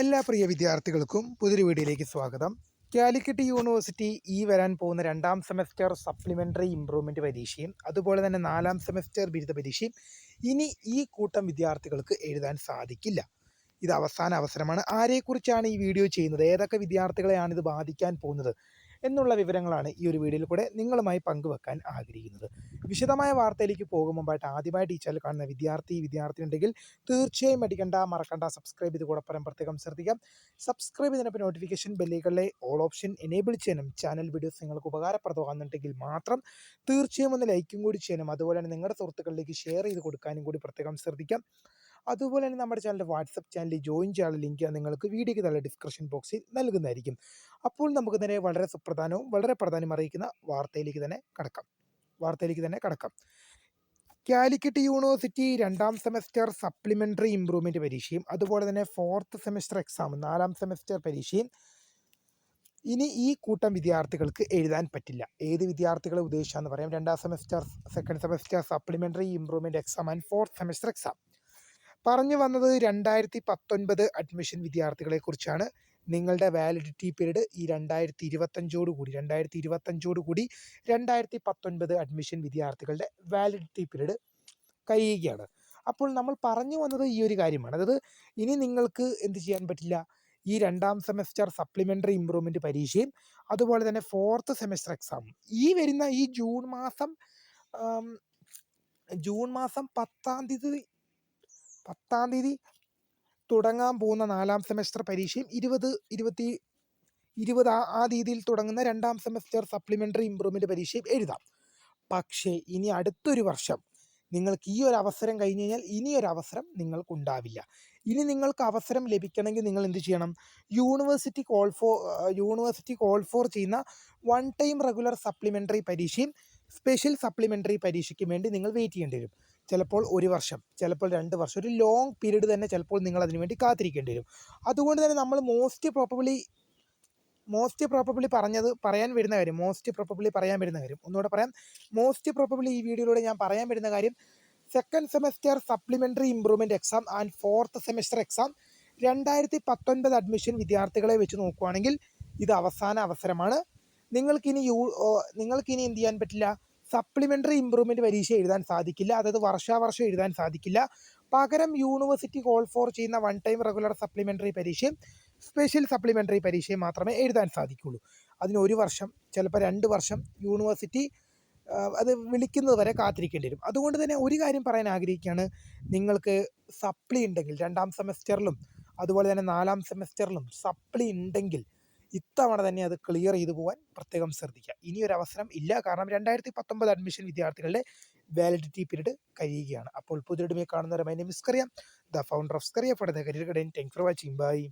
എല്ലാ പ്രിയ വിദ്യാർത്ഥികൾക്കും പുതിയൊരു വീഡിയോയിലേക്ക് സ്വാഗതം. കാലിക്കറ്റ് യൂണിവേഴ്സിറ്റി ഈ വരാൻ പോകുന്ന രണ്ടാം സെമസ്റ്റർ സപ്ലിമെന്ററി ഇംപ്രൂവ്മെന്റ് പരീക്ഷയും അതുപോലെ തന്നെ നാലാം സെമസ്റ്റർ ബിരുദ പരീക്ഷയും ഇനി ഈ കൂട്ടം വിദ്യാർത്ഥികൾക്ക് എഴുതാൻ സാധിക്കില്ല. ഇത് അവസാന അവസരമാണ്. ആരെക്കുറിച്ചാണ് ഈ വീഡിയോ ചെയ്യുന്നത്? ഏതൊക്കെ വിദ്യാർത്ഥികളെയാണ് ഇത് ബാധിക്കാൻ പോകുന്നത്? എന്നുള്ള വിവരങ്ങളാണ് ഈ ഒരു വീഡിയോയിൽ കൂടെ നിങ്ങളുമായി പങ്കുവെക്കാൻ ആഗ്രഹിക്കുന്നത്. വിശദമായ വാർത്തയിലേക്ക് പോകും മുമ്പായിട്ട് ആദ്യമായിട്ട് ഈ ചാനൽ കാണുന്ന വിദ്യാർത്ഥി വിദ്യാർത്ഥി ഉണ്ടെങ്കിൽ തീർച്ചയായും അടിക്കണ്ട മറക്കണ്ട സബ്സ്ക്രൈബ് ചെയ്ത് കൂടെ പരം പ്രത്യേകം ശ്രദ്ധിക്കാം. സബ്സ്ക്രൈബ് ചെയ്തതിനൊപ്പം നോട്ടിഫിക്കേഷൻ ബെല്ലുകളിലെ ഓൾ ഓപ്ഷൻ എനേബിൾ ചെയ്യാനും ചാനൽ വീഡിയോസ് നിങ്ങൾക്ക് ഉപകാരപ്രദമാകുന്നുണ്ടെങ്കിൽ മാത്രം തീർച്ചയായും ഒന്ന് ലൈക്കും കൂടി ചെയ്യാനും അതുപോലെ തന്നെ നിങ്ങളുടെ സുഹൃത്തുക്കളിലേക്ക് ഷെയർ ചെയ്ത് കൊടുക്കാനും കൂടി പ്രത്യേകം ശ്രദ്ധിക്കാം. അതുപോലെ തന്നെ നമ്മുടെ ചാനലിന്റെ വാട്സപ്പ് ചാനലിൽ ജോയിൻ ചെയ്യാനുള്ള ലിങ്ക് നിങ്ങൾക്ക് വീഡിയോയ്ക്ക് താഴെ ഡിസ്ക്രിപ്ഷൻ ബോക്സിൽ നൽകുന്നതായിരിക്കും. അപ്പോൾ നമുക്ക് തന്നെ വളരെ സുപ്രധാനവും വളരെ പ്രാധാന്യം അറിയിക്കുന്ന വാർത്തയിലേക്ക് തന്നെ കടക്കാം. വാർത്തയിലേക്ക് തന്നെ കടക്കാം. കാലിക്കറ്റ് യൂണിവേഴ്സിറ്റി രണ്ടാം സെമസ്റ്റർ സപ്ലിമെന്ററി ഇമ്പ്രൂവ്മെന്റ് പരീക്ഷയും അതുപോലെ തന്നെ ഫോർത്ത് സെമസ്റ്റർ എക്സാം നാലാം സെമസ്റ്റർ പരീക്ഷയും ഇനി ഈ കൂട്ടം വിദ്യാർത്ഥികൾക്ക് എഴുതാൻ പറ്റില്ല. ഏത് വിദ്യാർത്ഥികളെ ഉദ്ദേശിച്ചാന്ന് പറയാം. രണ്ടാം semester second semester supplementary improvement exam and fourth semester exam. പറഞ്ഞു വന്നത് രണ്ടായിരത്തി പത്തൊൻപത് അഡ്മിഷൻ വിദ്യാർത്ഥികളെ കുറിച്ചാണ്. നിങ്ങളുടെ വാലിഡിറ്റി പീരീഡ് ഈ രണ്ടായിരത്തി ഇരുപത്തഞ്ചോട് കൂടി രണ്ടായിരത്തി ഇരുപത്തഞ്ചോട് കൂടി രണ്ടായിരത്തി പത്തൊൻപത് അഡ്മിഷൻ വിദ്യാർത്ഥികളുടെ വാലിഡിറ്റി പീരീഡ് കഴിയുകയാണ്. അപ്പോൾ നമ്മൾ പറഞ്ഞു വന്നത് ഈ ഒരു കാര്യമാണ്. അതായത് ഇനി നിങ്ങൾക്ക് എന്ത് ചെയ്യാൻ പറ്റില്ല? ഈ രണ്ടാം സെമസ്റ്റർ സപ്ലിമെന്ററി ഇമ്പ്രൂവ്മെന്റ് പരീക്ഷയും അതുപോലെ തന്നെ ഫോർത്ത് സെമസ്റ്റർ എക്സാമും ഈ വരുന്ന ഈ ജൂൺ മാസം ജൂൺ മാസം പത്താം തീയതി പത്താം തീയതി തുടങ്ങാൻ പോകുന്ന നാലാം സെമസ്റ്റർ പരീക്ഷയും ഇരുപത് ഇരുപത്തി ഇരുപത് ആ രീതിയിൽ തുടങ്ങുന്ന രണ്ടാം സെമസ്റ്റർ സപ്ലിമെന്ററി ഇമ്പ്രൂവ്മെന്റ് പരീക്ഷയും എഴുതാം. പക്ഷേ ഇനി അടുത്തൊരു വർഷം നിങ്ങൾക്ക് ഈ ഒരു അവസരം കഴിഞ്ഞ് കഴിഞ്ഞാൽ ഇനി ഒരു അവസരം നിങ്ങൾക്കുണ്ടാവില്ല. ഇനി നിങ്ങൾക്ക് അവസരം ലഭിക്കണമെങ്കിൽ നിങ്ങൾ എന്ത് ചെയ്യണം? University call for university call for ചെയ്യുന്ന വൺ ടൈം റെഗുലർ സപ്ലിമെന്ററി പരീക്ഷയും സ്പെഷ്യൽ സപ്ലിമെന്ററി പരീക്ഷയ്ക്ക് വേണ്ടി നിങ്ങൾ വെയിറ്റ് ചെയ്യേണ്ടി വരും. ചിലപ്പോൾ ഒരു വർഷം ചിലപ്പോൾ രണ്ട് വർഷം ഒരു ലോങ് പീരീഡ് തന്നെ ചിലപ്പോൾ നിങ്ങൾ അതിനു വേണ്ടി കാത്തിരിക്കേണ്ടി വരും. അതുകൊണ്ട് തന്നെ നമ്മൾ മോസ്റ്റ് പ്രോബബ്ലി മോസ്റ്റ് പ്രോബബ്ലി പറഞ്ഞത് പറയാൻ വരുന്ന കാര്യം മോസ്റ്റ് പ്രോബബ്ലി പറയാൻ വരുന്ന കാര്യം ഒന്നുകൂടെ പറയാം. മോസ്റ്റ് പ്രോബബ്ലി ഈ വീഡിയോയിലൂടെ ഞാൻ പറയാൻ വരുന്ന കാര്യം second semester supplementary improvement exam and fourth semester exam രണ്ടായിരത്തി പത്തൊൻപത് അഡ്മിഷൻ വിദ്യാർത്ഥികളെ വെച്ച് നോക്കുകയാണെങ്കിൽ ഇത് അവസാന അവസരമാണ്. നിങ്ങൾക്കിനി യൂ നിങ്ങൾക്ക് നിങ്ങൾക്കിനി എന്ത് ചെയ്യാൻ പറ്റില്ല? സപ്ലിമെന്ററി ഇമ്പ്രൂവ്മെന്റ് പരീക്ഷ എഴുതാൻ സാധിക്കില്ല. അതായത് വർഷാവർഷം എഴുതാൻ സാധിക്കില്ല. പകരം യൂണിവേഴ്സിറ്റി കോൾ ഫോർ ചെയ്യുന്ന വൺ ടൈം റെഗുലർ സപ്ലിമെന്ററി പരീക്ഷയും സ്പെഷ്യൽ സപ്ലിമെന്ററി പരീക്ഷയും മാത്രമേ എഴുതാൻ സാധിക്കുള്ളൂ. അതിന് ഒരു വർഷം ചിലപ്പോൾ രണ്ട് വർഷം യൂണിവേഴ്സിറ്റി അത് വിളിക്കുന്നത് വരെ കാത്തിരിക്കേണ്ടി വരും. അതുകൊണ്ട് തന്നെ ഒരു കാര്യം പറയാൻ ആഗ്രഹിക്കുകയാണ്. നിങ്ങൾക്ക് സപ്ലി ഉണ്ടെങ്കിൽ രണ്ടാം സെമസ്റ്ററിലും അതുപോലെ തന്നെ നാലാം സെമസ്റ്ററിലും സപ്ലി ഉണ്ടെങ്കിൽ ഇത്തവണ തന്നെ അത് ക്ലിയർ ചെയ്തു പോകാൻ പ്രത്യേകം ശ്രദ്ധിക്കുക. ഇനിയൊരു അവസരം ഇല്ല. കാരണം രണ്ടായിരത്തി പത്തൊമ്പത് അഡ്മിഷൻ വിദ്യാർത്ഥികളുടെ വാലിഡിറ്റി പീരീഡ് കഴിയുകയാണ്. അപ്പോൾ പുതിയ കാണുന്നവരെ my is കറിയാം. The founder of Scaria for the career guidance thank for watching bye